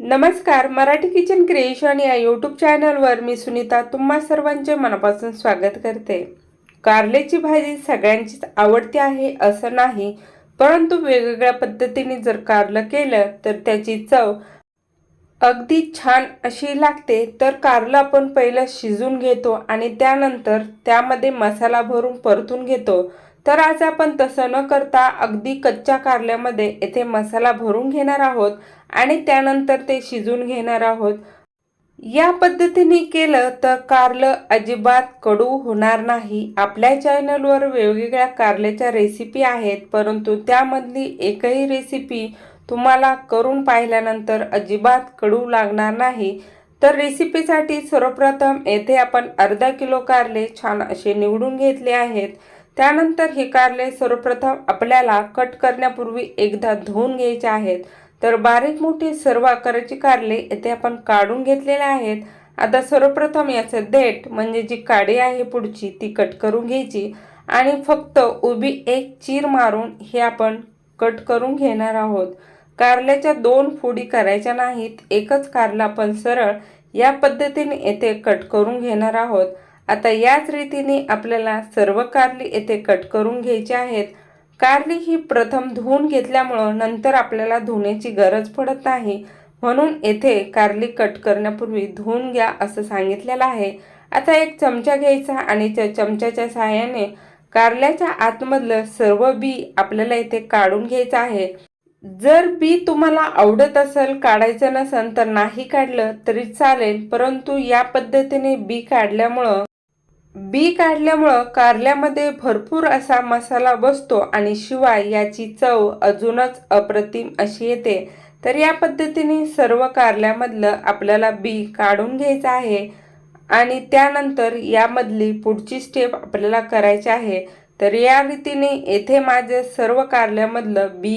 नमस्कार Marathi kitchen creation या YouTube चॅनलवर मी सुनीता तुम्हा सर्वांचे मनापासून स्वागत करते. कारल्याची भाजी सगळ्यांचीच आवडती आहे असं नाही परंतु वेगवेगळ्या पद्धतीने जर कारलं केलं तर त्याची चव अगदी छान अशी लागते. तर कारलं आपण पहिलं शिजून घेतो आणि त्यानंतर त्यामध्ये मसाला भरून परतून घेतो. तर आज आपण तसं न करता अगदी कच्च्या कारल्यामध्ये येथे मसाला भरून घेणार आहोत. आणि त्यानंतर ते शिजून घेणार आहोत. या पद्धतीने केलं तर कारलं अजिबात कडू होणार नाही. आपल्या चॅनलवर वेगवेगळ्या कारल्याच्या रेसिपी आहेत परंतु त्यामधली एकही रेसिपी तुम्हाला करून पाहिल्यानंतर अजिबात कडू लागणार नाही. तर रेसिपीसाठी सर्वप्रथम येथे आपण अर्धा किलो कारले छान असे निवडून घेतले आहेत. त्यानंतर हे कारले सर्वप्रथम आपल्याला कट करण्यापूर्वी एकदा धुवून घ्यायचे आहेत. तर बारीक मोठी सर्व आकाराची कारले येथे आपण काढून घेतलेले आहेत. आता सर्वप्रथम याचं देठ म्हणजे जी काडी आहे पुढची ती कट करून घ्यायची. आणि फक्त उभी एक चीर मारून हे आपण कट करून घेणार आहोत. कारल्याच्या दोन फोडी करायच्या नाहीत एकच कारला आपण सरळ या पद्धतीने येथे कट करून घेणार आहोत. आता याच रीतीने आपल्याला सर्व कारली येथे कट करून घ्यायची आहेत. कारली ही प्रथम धुवून घेतल्यामुळं नंतर आपल्याला धुण्याची गरज पडत नाही. म्हणून येथे कारली कट करण्यापूर्वी धुवून घ्या असं सांगितलेलं आहे. आता एक चमचा घ्यायचा आणि त्या चमच्याच्या सहाय्याने कारल्याच्या आतमधलं सर्व बी आपल्याला इथे काढून घ्यायचं आहे. जर बी तुम्हाला आवडत असेल काढायचं नसेल तर नाही काढलं तरी चालेल परंतु या पद्धतीने बी काढल्यामुळं बी काढल्यामुळं कारल्यामध्ये भरपूर असा मसाला बसतो आणि शिवाय याची चव अजूनच अप्रतिम अशी येते. तर या पद्धतीने सर्व कारल्यामधलं आपल्याला बी काढून घ्यायचं आहे आणि त्यानंतर यामधली पुढची स्टेप आपल्याला करायची आहे. तर या रीतीने येथे माझे सर्व कारल्यामधलं बी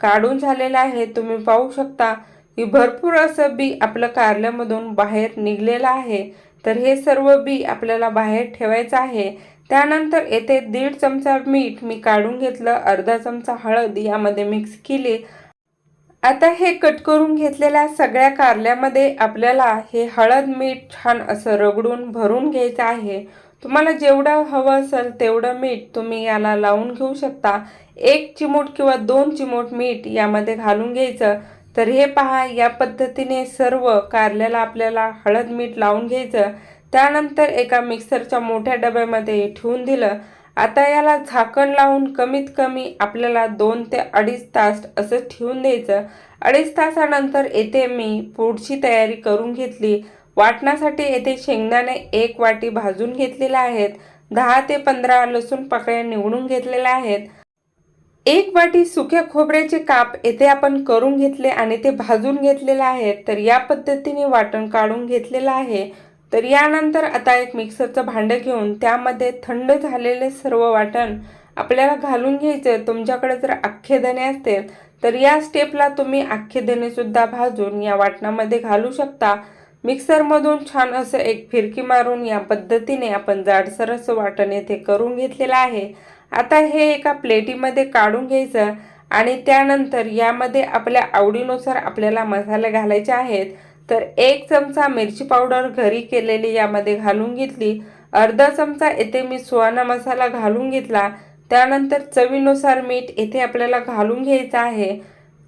काढून झालेलं आहे. तुम्ही पाहू शकता की भरपूर असं बी आपलं कारल्यामधून बाहेर निघलेलं आहे. तर हे सर्व बी आपल्याला बाहेर ठेवायचं आहे. त्यानंतर येथे दीड चमचा मीठ मी काढून घेतलं. अर्धा चमचा हळद यामध्ये मिक्स केली. आता हे कट करून घेतलेल्या सगळ्या कारल्यामध्ये आपल्याला हे हळद मीठ छान असं रगडून भरून घ्यायचं आहे. तुम्हाला जेवढं हवं असेल तेवढं मीठ तुम्ही याला लावून घेऊ शकता. एक चिमूट किंवा दोन चिमूट मीठ यामध्ये घालून घ्यायचं. तर हे पहा या पद्धतीने सर्व कारल्याला आपल्याला हळद मीठ लावून घ्यायचं. त्यानंतर एका मिक्सरच्या मोठ्या डब्यामध्ये ठेवून दिलं. आता याला झाकण लावून कमीत कमी आपल्याला दोन ते अडीच तास असं ठेवून द्यायचं. अडीच तासानंतर येथे मी पुढची तयारी करून घेतली. वाटण्यासाठी येथे शेंगदाणे एक वाटी भाजून घेतलेल्या आहेत. दहा ते पंधरा लसूण पाकळ्या निवडून घेतलेल्या आहेत. एक वाटी सुक्या खोबऱ्याचे काप येथे आपण करून घेतले आणि ते भाजून घेतलेले आहेत तर या पद्धतीने वाटण काढून घेतलेलं आहे. तर यानंतर आता एक मिक्सरचं भांडं घेऊन त्यामध्ये थंड झालेले सर्व वाटण आपल्याला घालून घ्यायचं तुमच्याकडे जर अख्खे धणे असतील तर या स्टेपला तुम्ही अख्खे धणेसुद्धा भाजून या वाटणामध्ये घालू शकता. मिक्सरमधून छान असं एक फिरकी मारून या पद्धतीने आपण जाडसर असं वाटण येथे करून घेतलेलं आहे. आता हे एका प्लेटीमध्ये काढून घ्यायचं आणि त्यानंतर यामध्ये आपल्या आवडीनुसार आपल्याला मसाले घालायचे आहेत. तर एक चमचा मिरची पावडर घरी केलेली यामध्ये घालून घेतली. अर्धा चमचा येथे मी सुहाना मसाला घालून घेतला. त्यानंतर चवीनुसार मीठ येथे आपल्याला घालून घ्यायचं आहे.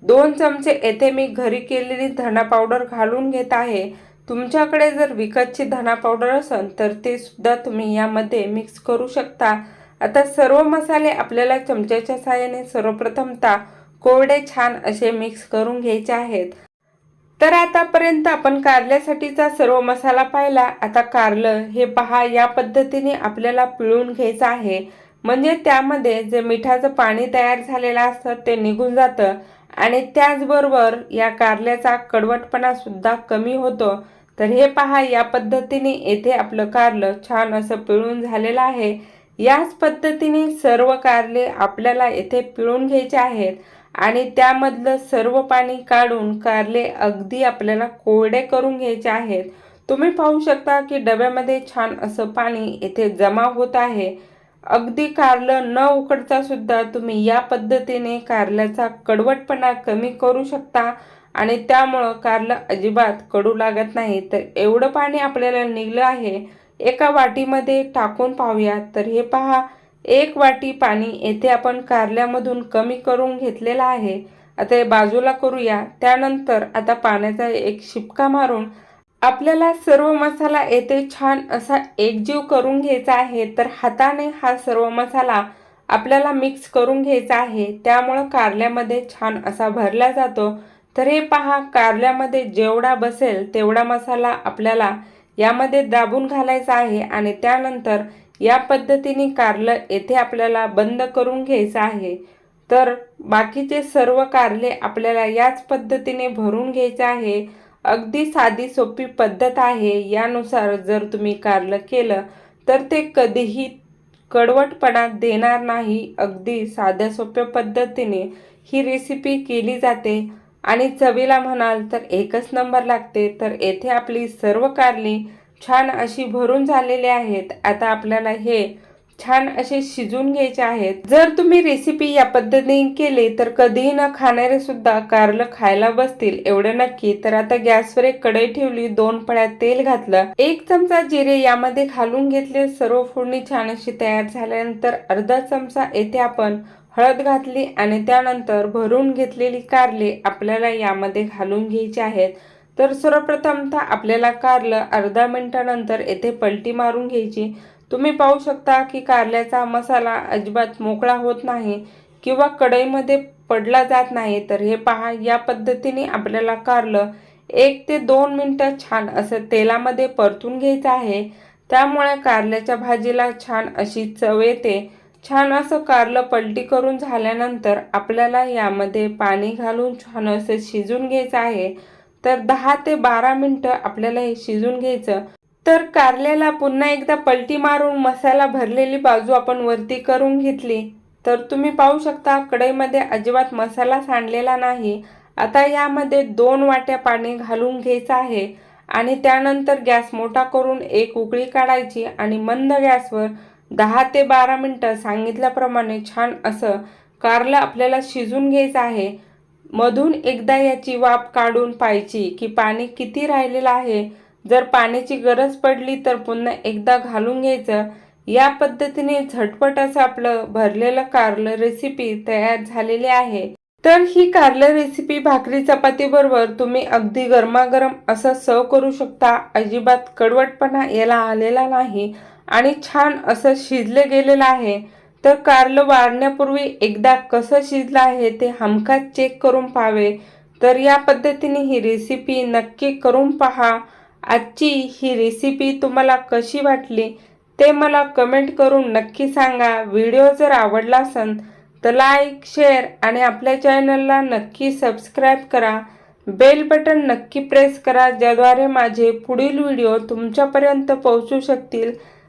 दोन चमचे येथे मी घरी केलेली धना पावडर घालून घेत आहे. तुमच्याकडे जर विकतची धना पावडर असेल तर ते सुद्धा तुम्ही यामध्ये मिक्स करू शकता. आता सर्व मसाले आपल्याला चमच्याच्या साहाय्याने सर्वप्रथमता कोरडे छान असे मिक्स करून घ्यायचे आहेत. तर आतापर्यंत आपण कारल्यासाठीचा सर्व मसाला पाहिला. आता कारलं हे पहा या पद्धतीने आपल्याला पिळून घ्यायचं आहे. म्हणजे त्यामध्ये जे मिठाचं पाणी तयार झालेलं असतं ते निघून जातं आणि त्याचबरोबर या कारल्याचा कडवटपणा सुद्धा कमी होतो. तर हे पहा या पद्धतीने येथे आपलं कारलं छान असं पिळून झालेलं आहे. याच पद्धतीने सर्व कारले आपल्याला येथे पिळून घ्यायचे आहेत आणि त्यामधलं सर्व पाणी काढून कारले अगदी आपल्याला कोरडे करून घ्यायचे आहेत. तुम्ही पाहू शकता की डब्यामध्ये छान असं पाणी येथे जमा होत आहे. अगदी कारलं न उकडता सुद्धा तुम्ही या पद्धतीने कारल्याचा कडवटपणा कमी करू शकता आणि त्यामुळं कारलं अजिबात कडू लागत नाही. तर एवढं पाणी आपल्याला निघलं आहे एका वाटीमध्ये टाकून पाहूया. तर हे पहा एक वाटी पाणी येथे आपण कारल्यामधून कमी करून घेतलेलं आहे. आता हे बाजूला करूया. त्यानंतर आता पाण्याचा एक शिपका मारून आपल्याला सर्व मसाला येथे छान असा एकजीव करून घ्यायचा आहे. तर हाताने हा सर्व मसाला आपल्याला मिक्स करून घ्यायचा आहे. त्यामुळं कारल्यामध्ये छान असा भरला जातो. तर हे पहा कारल्यामध्ये जेवढा बसेल तेवढा मसाला आपल्याला यामध्ये दाबून घालायचा आहे आणि त्यानंतर या पद्धतीने कारलं येथे आपल्याला बंद करून घ्यायचं आहे. तर बाकीचे सर्व कारले आपल्याला याच पद्धतीने भरून घ्यायचे आहे. अगदी साधी सोपी पद्धत आहे. यानुसार जर तुम्ही कारलं केलं तर ते कधीही कडवटपणा देणार नाही. अगदी साध्या सोप्या पद्धतीने ही रेसिपी केली जाते. आणि चवीला म्हणाल तर एकच नंबर लागते. तर येथे आपली सर्व कारली छान अशी भरून झालेली आहेत. आता आपल्याला हे छान असे शिजून घ्यायचे आहेत. जर तुम्ही रेसिपी या पद्धतीने केली तर कधीही न खाणारे सुद्धा कारलं खायला बसतील. एवढं नक्की. तर आता गॅसवर एक कढई ठेवली. दोन पळ्यात तेल घातलं. एक चमचा जिरे यामध्ये घालून घेतले. सर्व फोडणी छान अशी तयार झाल्यानंतर अर्धा चमचा येथे आपण हळद घातली आणि त्यानंतर भरून घेतलेली कारले आपल्याला यामध्ये घालून घ्यायची आहेत. तर सर्वप्रथमतः आपल्याला कारलं अर्धा मिनिटानंतर येथे पलटी मारून घ्यायची. तुम्ही पाहू शकता की कारल्याचा मसाला अजिबात मोकळा होत नाही किंवा कढईमध्ये पडला जात नाही. तर हे पहा या पद्धतीने आपल्याला कारलं एक ते दोन मिनटं छान असं तेलामध्ये परतून घ्यायचं आहे. त्यामुळे कारल्याच्या भाजीला छान अशी चव येते. छान असं कारलं पलटी करून झाल्यानंतर आपल्याला यामध्ये पाणी घालून छान असं शिजून घ्यायचं आहे. तर दहा ते बारा मिनटं आपल्याला हे शिजून घ्यायचं. तर कारल्याला पुन्हा एकदा पलटी मारून मसाला भरलेली बाजू आपण वरती करून घेतली. तर तुम्ही पाहू शकता कढईमध्ये अजिबात मसाला सांडलेला नाही. आता यामध्ये दोन वाट्या पाणी घालून घ्यायचं आहे आणि त्यानंतर गॅस मोठा करून एक उकळी काढायची आणि मंद गॅसवर दहा ते बारा मिनटं सांगितल्याप्रमाणे छान असं कारलं आपल्याला शिजून घ्यायचं आहे. मधून एकदा याची वाफ काढून पाहायची की पाणी किती राहिलेलं आहे. जर पाण्याची गरज पडली तर पुन्हा एकदा घालून घ्यायचं. या पद्धतीने झटपट असं आपलं भरलेलं कारलं रेसिपी तयार झालेली आहे. तर ही कारलं रेसिपी भाकरी चपाती बरोबर तुम्ही अगदी गरमागरम असं सर्व करू शकता. अजिबात कडवटपणा याला आलेला नाही. आणि छान असं शिजले गेलेलं आहे. तर कारलं वाढण्यापूर्वी एकदा कसं शिजलं आहे ते हमखास चेक करून पाहावे. तर या पद्धतीने ही रेसिपी नक्की करून पहा. आजची ही रेसिपी तुम्हाला कशी वाटली ते मला कमेंट करून नक्की सांगा. व्हिडिओ जर आवडला असेल तर लाईक शेअर आणि आपल्या चॅनलला नक्की सबस्क्राईब करा. बेल बटन नक्की प्रेस करा ज्याद्वारे माझे पुढील व्हिडिओ तुमच्यापर्यंत पोहोचू शकतील.